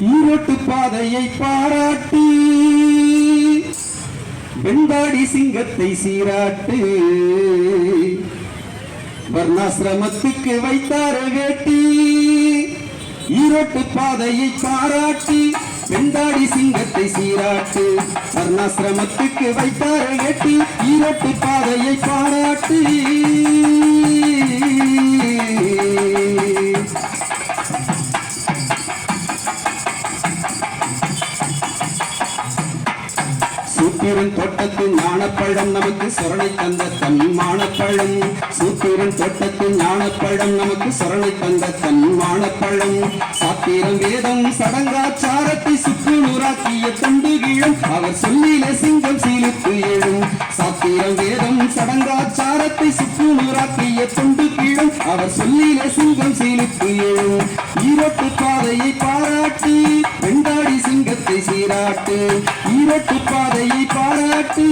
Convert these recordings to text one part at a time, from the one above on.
ஈரோட்டு பாதையை பாராட்டு. வெண்பாடி சிங்கத்தை சீராட்டு. வர்ணாசிரமத்துக்கு வைத்தார வேட்டி. ஈரோட்டு பாதையை பாராட்டி வெண்டாடி சிங்கத்தை சீராட்டு. வர்ணாசிரமத்துக்கு வைத்தார வேட்டி ஈரோட்டு பாதையை பாராட்டி. சூத்திரன் தோட்டத்தின் ஞானப்பழம் நமக்கு சரணை தந்த தன்மானப்பழம். சூத்திரன் தோட்டத்தின் ஞானப்பழம் நமக்கு சரணை தந்த தன்மானப்பழம். சாத்திரம் வேதம் சடங்காச்சாரத்தை சுற்றுநூறாக்கிய தொண்டு கீழம் அவர் சொல்லில சிங்கம் சீலுக்கு எழும். சாத்திரம் வேதம் சடங்காச்சாரத்தை சுற்றுநூறாக்கிய தொண்டு கீழும் அவர் சொல்லில சிங்கம் சீலுக்கு எழும். ஈரோட்டு பாதையை பாராட்டி வெண்டாடி சிங்கத்தை சீராட்டு. ஈரோட்டு பாதையை பாராட்டு.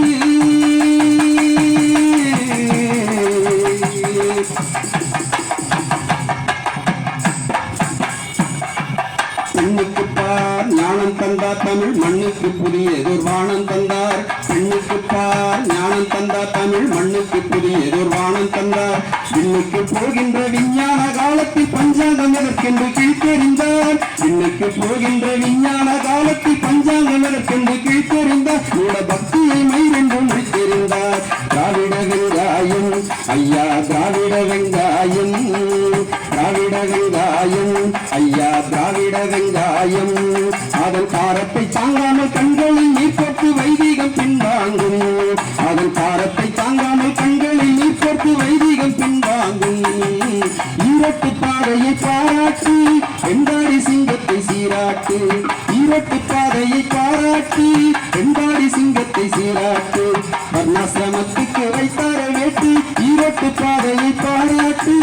பெண்ணுக்கு பார் ஞானம் தந்தார் தமிழ் மண்ணுக்கு புதியதொரு வானம் தந்தார். பெண்ணுக்கு பார் ஞானம் தந்தார் தமிழ் மண்ணுக்கு புதியதொரு வானம் தந்தார். இன்னைக்கு போகின்ற விஞ்ஞான காலத்தில் பஞ்சாங்கம் எதற்கென்று கீழ்த்தெறிந்தார்? இன்னைக்கு போகின்ற விஞ்ஞான காலத்தில் முடித்தெறிந்தார் திராவிட வெங்காயம் ஐயா திராவிட வெங்காயம் திராவிட வெங்காயம் ஐயா திராவிட வெங்காயம் அதன் பாரத்தை தாங்காமல் கண்களில் நீ போட்டு வைதிகம் பின்வாங்கும். அதன் பாரத்தை தாங்காமல் கண்களில் நீ போட்டு வைதிகம் பின்வாங்கும். ஈரட்டு பாதையை பாராட்டி வெண்டாடி சிங்கத்தை சீராட்டு ஈரட்டு பாதையை பாராட்டி வெண்டாடி சிங்கத்தை சீராட்டு. வர்ணாசிரமத்துக்கு வைத்தார வேட்டு ஈரட்டு பாதையை பாராட்டி.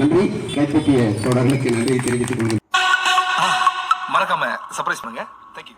நன்றி. கைப்பற்றிய தொடர்களுக்கு நன்றி தெரிவித்துக் கொள்கிறேன். மறக்காம சர்ப்ரைஸ் பண்ணுங்க. தேங்க்யூ